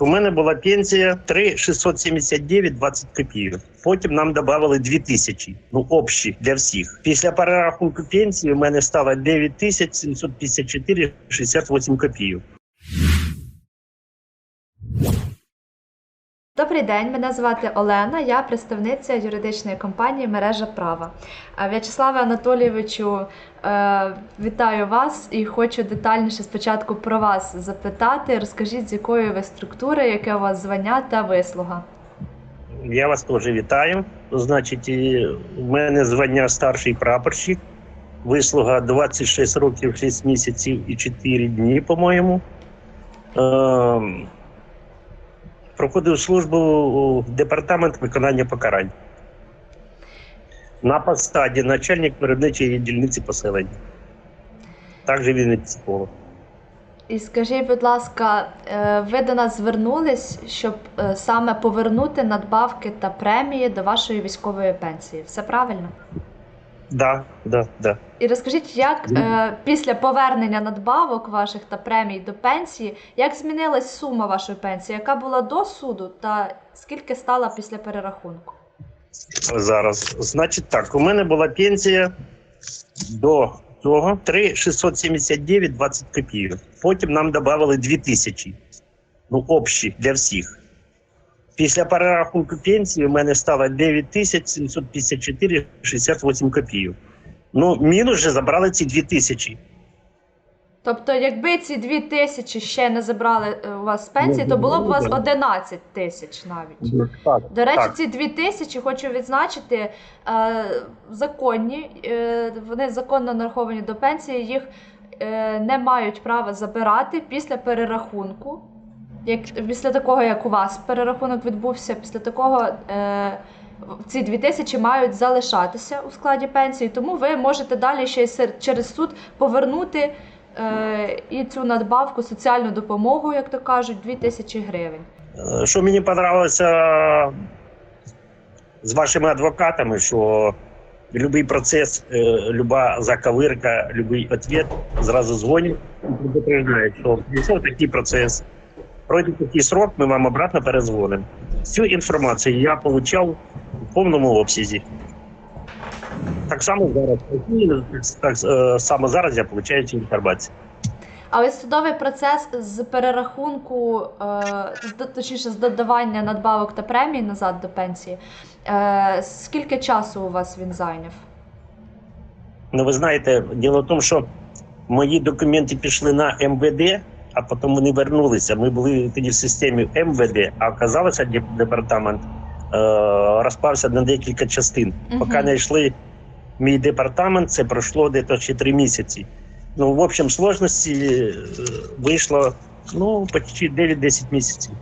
У мене була пенсія 3,679 20 копійок. Потім нам додали 2 тисячі, ну общі для всіх. Після перерахунку пенсії у мене стало 9 тисяч 754 68 копійок. Добрий день, мене звати Олена. Я представниця юридичної компанії Мережа права. Е, В'ячеславе Анатолійовичу, е, вітаю вас і хочу детальніше спочатку про вас запитати. Розкажіть, з якої ви структури, яке у вас звання та вислуга. Я вас теж вітаю. Значить, в мене звання старший прапорщик, вислуга 26 років, 6 місяців і 4 дні, по-моєму. Проходив службу у департамент виконання покарань. На посаді начальник виробничої дільниці поселення. Також він і психолог. І скажіть, будь ласка, е, ви до нас звернулись, щоб е, саме повернути надбавки та премії до вашої військової пенсії. Все правильно? Да, да, да. І розкажіть, як е, після повернення надбавок ваших та премій до пенсії, як змінилась сума вашої пенсії, яка була до суду, та скільки стала після перерахунку? зараз. Значить так, у мене була пенсія до цього 3,679 20 копійок. Потім нам додали 2 тисячі, ну общі для всіх. Після перерахунку пенсії у мене стало 9 тисяч 754 68 копійок. Ну, мінус вже забрали ці 2 тисячі. Тобто, якби ці дві тисячі ще не забрали е, у вас з пенсії, то було б у вас 11 тисяч навіть. Так, До речі, так. ці дві тисячі хочу відзначити е, законні, е, вони законно нараховані до пенсії, їх не мають права забирати після перерахунку. Як, після такого, як у вас перерахунок відбувся, після такого е, ці дві тисячі мають залишатися у складі пенсії, тому ви можете далі ще через суд повернути е, і цю надбавку, соціальну допомогу, як то кажуть, 2 тисячі гривень. Е, Що мені подобалося з вашими адвокатами, що будь-який процес, е, люба заковирка, будь-який відповідь зразу дзвонять і предупреждають, що прийшов такий процес. Пройде такий срок, ми вам обратно перезвонимо. Цю інформацію я отримав в повному обсязі. Так само зараз, так е, само зараз я отримую цю інформацію. А ось судовий процес з перерахунку, е, точніше, з додавання надбавок та премій назад до пенсії. Е, скільки часу у вас він зайняв? Ну, ви знаєте, діло в тому, що мої документи пішли на МВД, а потім вони вернулися. Ми були тоді в системі МВД, а оказалося, департамент е, розпався на декілька частин. Мгм. Поки не йшли мій департамент, це пройшло десь ще три місяці. Ну, в общем сложності е, вийшло ну, почти 9-10 місяців.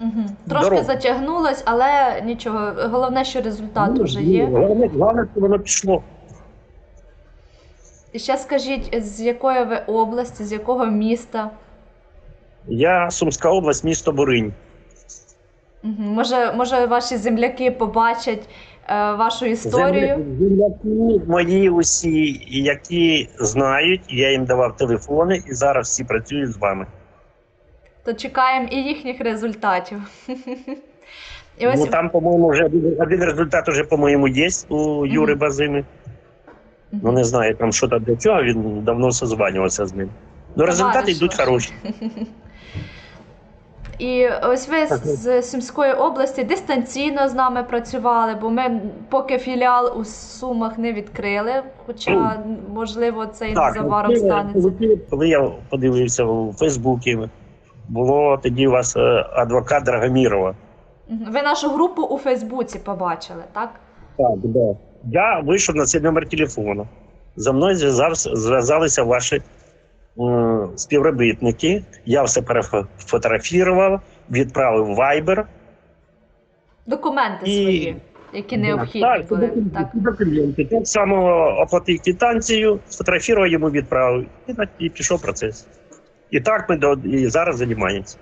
Угу. Трошки Здорово. затягнулось, але нічого. Головне, що результат Ну, вже є. Головне, головне, що воно пішло. І ще скажіть, з якої ви області, з якого міста? Я Сумська область, місто Буринь. Угу. Може, може, ваші земляки побачать е, вашу історію? Земляки мої усі, які знають, я їм давав телефони, і зараз всі працюють з вами. То чекаємо і їхніх результатів. І ось Ну там, по-моєму, вже один, один результат уже, по-моєму, є у Юри. Базими. Ну не знаю там що там для чого, він давно созванювався з ним. Ну, результати йдуть хороші. І ось ви ну. з Сумської області дистанційно з нами працювали, бо ми поки філіал у Сумах не відкрили, хоча можливо це і незабаром ну, станеться. коли- я подивився у Фейсбуці, було тоді у вас е, адвокат Драгомірова. Ви нашу групу у Фейсбуці побачили, так? Так, да. Я вийшов на цей номер телефону. За мною зв'язалися ваші співробітники. Я все перефотографував, відправив в Viber. Документи І- свої, які необхідні так, були. Так. документи. Так само оплатив квитанцію, сфотографував йому відправив. І, і пішов процес. І так ми до, і зараз займаємося.